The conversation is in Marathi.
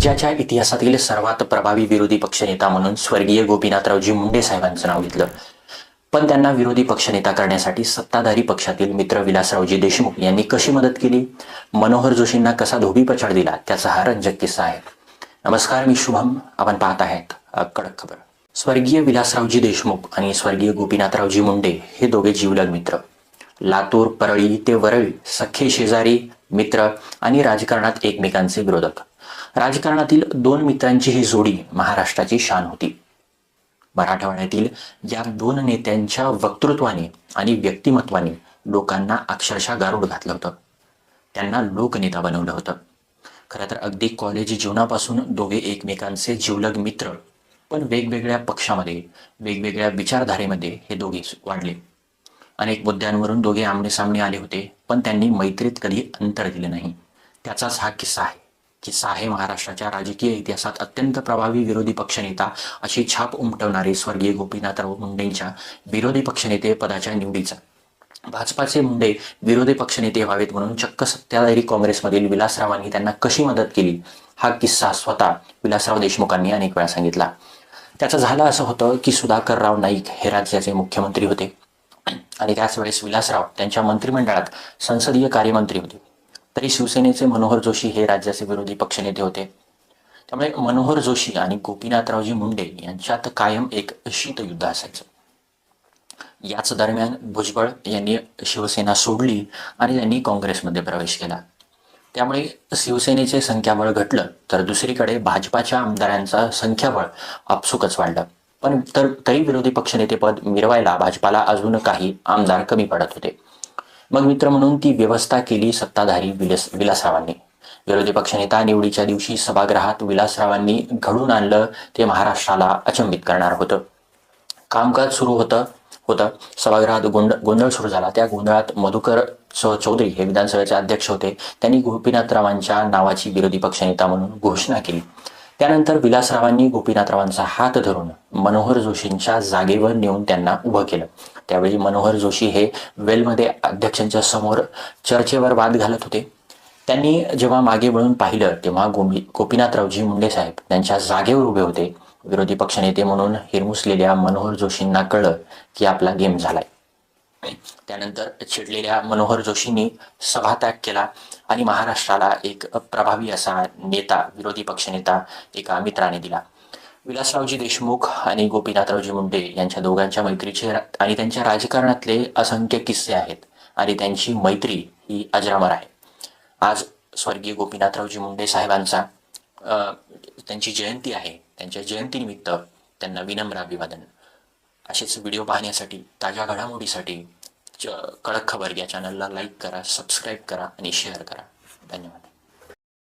राज्याच्या इतिहासातील सर्वात प्रभावी विरोधी पक्षनेता म्हणून स्वर्गीय गोपीनाथरावजी मुंडे साहेबांचं नाव घेतलं. पण त्यांना विरोधी पक्षनेता करण्यासाठी सत्ताधारी पक्षातील मित्र विलासरावजी देशमुख यांनी कशी मदत केली? मनोहर जोशींना कसा धोबीपछाड दिला? त्याचा हा रंजक किस्सा आहे. नमस्कार मी शुभम. आपण पाहत आहेत कडक खबर. स्वर्गीय विलासरावजी देशमुख आणि स्वर्गीय गोपीनाथरावजी मुंडे हे दोघे जीवलग मित्र. लातूर परळी ते वरळी सख्खे शेजारी मित्र आणि राजकारणात एकमेकांचे विरोधक. राजकारणातील दोन मित्रांची ही जोडी महाराष्ट्राची शान होती. मराठवाड्यातील या दोन नेत्यांच्या वक्तृत्वाने आणि व्यक्तिमत्वाने लोकांना अक्षरशः गारूड घातलं होतं. त्यांना लोकनेता बनवलं होतं. खरं तर अगदी कॉलेज जीवनापासून दोघे एकमेकांचे जीवलग मित्र पण वेगवेगळ्या पक्षामध्ये वेगवेगळ्या विचारधारेमध्ये हे दोघे वाढले. अनेक मुद्द्यांवरून दोघे आमनेसामने आले होते पण त्यांनी मैत्रीत कधी अंतर दिलं नाही. त्याचाच हा किस्सा आहे. किस्सा आहे महाराष्ट्राच्या राजकीय इतिहासात अत्यंत प्रभावी विरोधी पक्षनेता अशी छाप उमटवणारे स्वर्गीय गोपीनाथराव मुंडेंच्या विरोधी पक्षनेते पदाच्या निवडीचा. भाजपाचे मुंडे विरोधी पक्षनेते व्हावेत म्हणून चक्क सत्ताधारी काँग्रेसमधील विलासरावांनी त्यांना कशी मदत केली? हा किस्सा स्वतः विलासराव देशमुखांनी अनेक वेळा सांगितला. त्याचं झालं असं होतं की सुधाकरराव नाईक हे राज्याचे मुख्यमंत्री होते. आणि त्याच वेळेस विलासराव त्यांच्या मंत्रिमंडळात संसदीय कार्यमंत्री होते. तरी शिवसेनेचे मनोहर जोशी हे राज्याचे विरोधी पक्षनेते होते. त्यामुळे मनोहर जोशी आणि गोपीनाथरावजी मुंडे यांच्यात कायम एक शीत युद्ध असायचं. याच दरम्यान भुजबळ यांनी शिवसेना सोडली आणि त्यांनी काँग्रेसमध्ये प्रवेश केला. त्यामुळे शिवसेनेचे संख्याबळ घटलं तर दुसरीकडे भाजपाच्या आमदारांचा संख्याबळ आपसुकच वाढलं. पण तर तरी विरोधी पक्षनेतेपद मिरवायला भाजपाला अजून काही आमदार कमी पडत होते. मग मित्र म्हणून ती व्यवस्था केली सत्ताधारी विलास विलासरावांनी. विरोधी पक्षनेता निवडीच्या दिवशी सभागृहात विलासरावांनी घडून आणलं ते महाराष्ट्राला अचंबित करणार होतं. कामकाज सुरू होतं होतं. सभागृहात गोंड गोंधळ सुरू झाला. त्या गोंधळात मधुकर चौधरी हे विधानसभेचे अध्यक्ष होते. त्यांनी गोपीनाथरावांच्या नावाची विरोधी पक्षनेता म्हणून घोषणा केली. त्यानंतर विलासरावांनी गोपीनाथरावांचा हात धरून मनोहर जोशींच्या जागेवर नेऊन त्यांना उभं केलं. त्यावेळी मनोहर जोशी हे वेलमध्ये अध्यक्षांच्या समोर चर्चेवर वाद घालत होते. त्यांनी जेव्हा मागे वळून पाहिलं तेव्हा गोमी गोपीनाथरावजी मुंडे साहेब त्यांच्या जागेवर उभे होते. विरोधी पक्षनेते म्हणून हिरमुसलेल्या मनोहर जोशींना कळलं की आपला गेम झालाय. त्यानंतर चिडलेल्या मनोहर जोशींनी सभात्याग केला आणि महाराष्ट्राला एक प्रभावी असा नेता विरोधी पक्षनेता एका मित्राने दिला. विलासरावजी देशमुख आणि गोपीनाथरावजी मुंडे यांच्या दोघांच्या मैत्रीचे आणि त्यांच्या राजकारणातले असंख्य किस्से आहेत आणि त्यांची मैत्री ही अजरामर आहे. आज स्वर्गीय गोपीनाथरावजी मुंडे साहेबांचा त्यांची जयंती आहे. त्यांच्या जयंतीनिमित्त त्यांना विनम्र अभिवादन. असेच व्हिडिओ पाहण्यासाठी ताज्या घडामोडीसाठी कडक खबर या चॅनलला लाईक करा सबस्क्राईब करा आणि शेअर करा. धन्यवाद.